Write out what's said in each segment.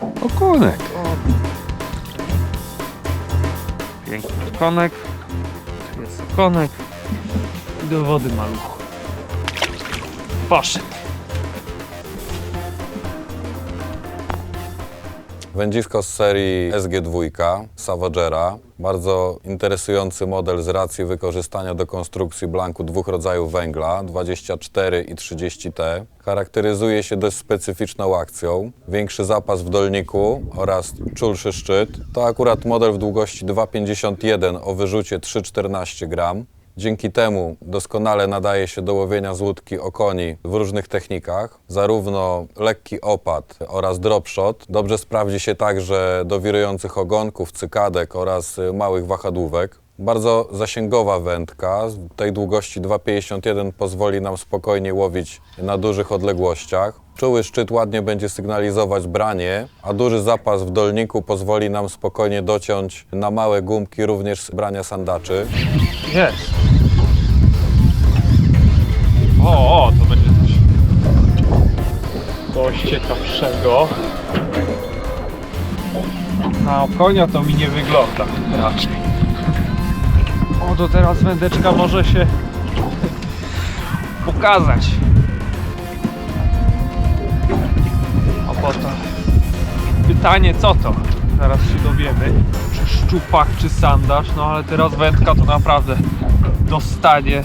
Okonek. Piękny okonek. Tu jest okonek. I do wody maluch. Poszedł. Wędzisko z serii SG2 Savagera. Bardzo interesujący model z racji wykorzystania do konstrukcji blanku dwóch rodzajów węgla 24 i 30T. Charakteryzuje się dość specyficzną akcją. Większy zapas w dolniku oraz czulszy szczyt. To akurat model w długości 2,51 o wyrzucie 3,14 gram. Dzięki temu doskonale nadaje się do łowienia z łódki okoni w różnych technikach. Zarówno lekki opad oraz drop shot dobrze sprawdzi się także do wirujących ogonków, cykadek oraz y, małych wahadłówek. Bardzo zasięgowa wędka, tej długości 2,51 pozwoli nam spokojnie łowić na dużych odległościach. Czuły szczyt ładnie będzie sygnalizować branie, a duży zapas w dolniku pozwoli nam spokojnie dociąć na małe gumki również brania sandaczy. Jest. O, o, to będzie coś. Coś ciekawszego. Na konia to mi nie wygląda raczej. O, to teraz wędeczka może się pokazać. O, bo to pytanie co to? Zaraz się dowiemy. Czy szczupak, czy sandaż, no ale teraz wędka to naprawdę dostanie.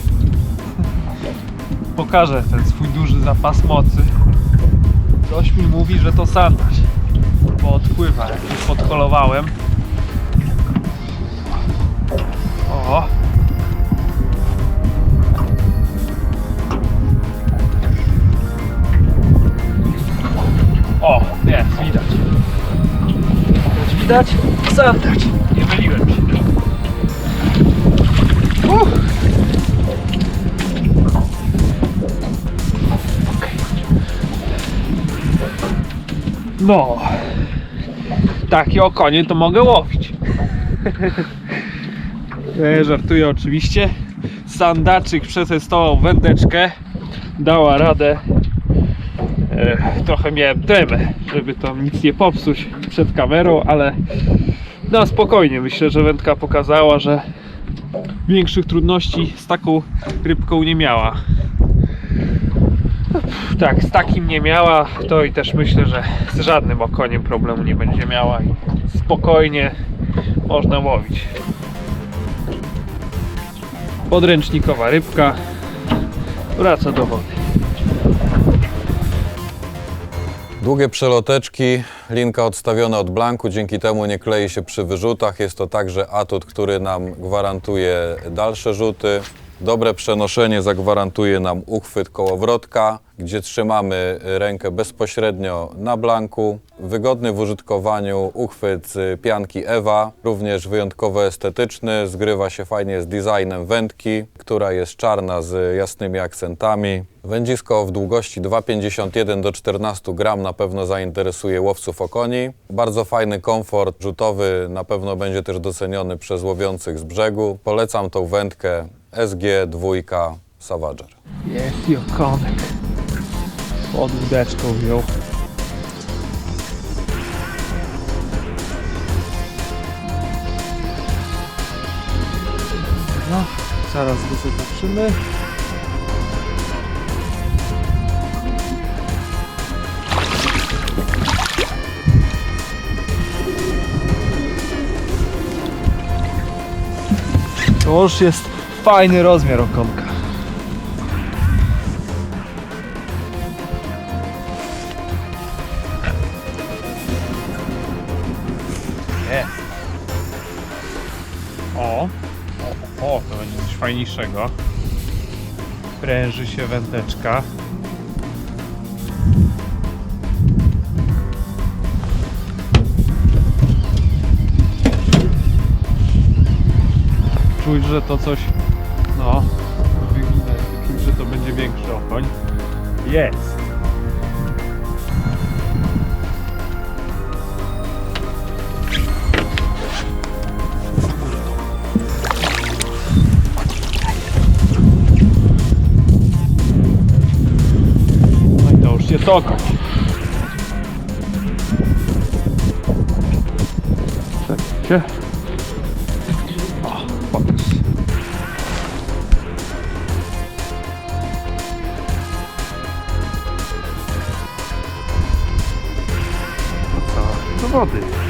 Pokażę ten swój duży zapas mocy. Coś mi mówi, że to sandaż. Bo odpływa, jak już podholowałem. O! O, jest, widać. Widać, widać? Nie myliłem się. No. Takie okonie to mogę łowić. E, Żartuję oczywiście. Sandaczyk przetestował wędeczkę. Dała radę. E, trochę miałem tremę, żeby tam nic nie popsuć przed kamerą, ale no spokojnie. Myślę, że wędka pokazała, że większych trudności z taką rybką nie miała. Tak, z takim nie miała, to i też myślę, że z żadnym okoniem problemu nie będzie miała i spokojnie można łowić. Podręcznikowa rybka wraca do wody. Długie przeloteczki, linka odstawiona od blanku, dzięki temu nie klei się przy wyrzutach. Jest to także atut, który nam gwarantuje dalsze rzuty. Dobre przenoszenie zagwarantuje nam uchwyt kołowrotka, gdzie trzymamy rękę bezpośrednio na blanku. Wygodny w użytkowaniu uchwyt z pianki Ewa, również wyjątkowo estetyczny, zgrywa się fajnie z designem wędki, która jest czarna z jasnymi akcentami. Wędzisko w długości 2,51 do 14 gram na pewno zainteresuje łowców okoni. Bardzo fajny komfort rzutowy na pewno będzie też doceniony przez łowiących z brzegu. Polecam tą wędkę SG2 Savager. Jest i okonek. Pod łódeczką wziął. No, zaraz go zobaczymy. To już jest fajny rozmiar okonka. O, o, o, to będzie coś fajniejszego. Pręży się wędeczka. Czuć, że to coś, no, wygina że to będzie większy okoń. Jest. No i wody.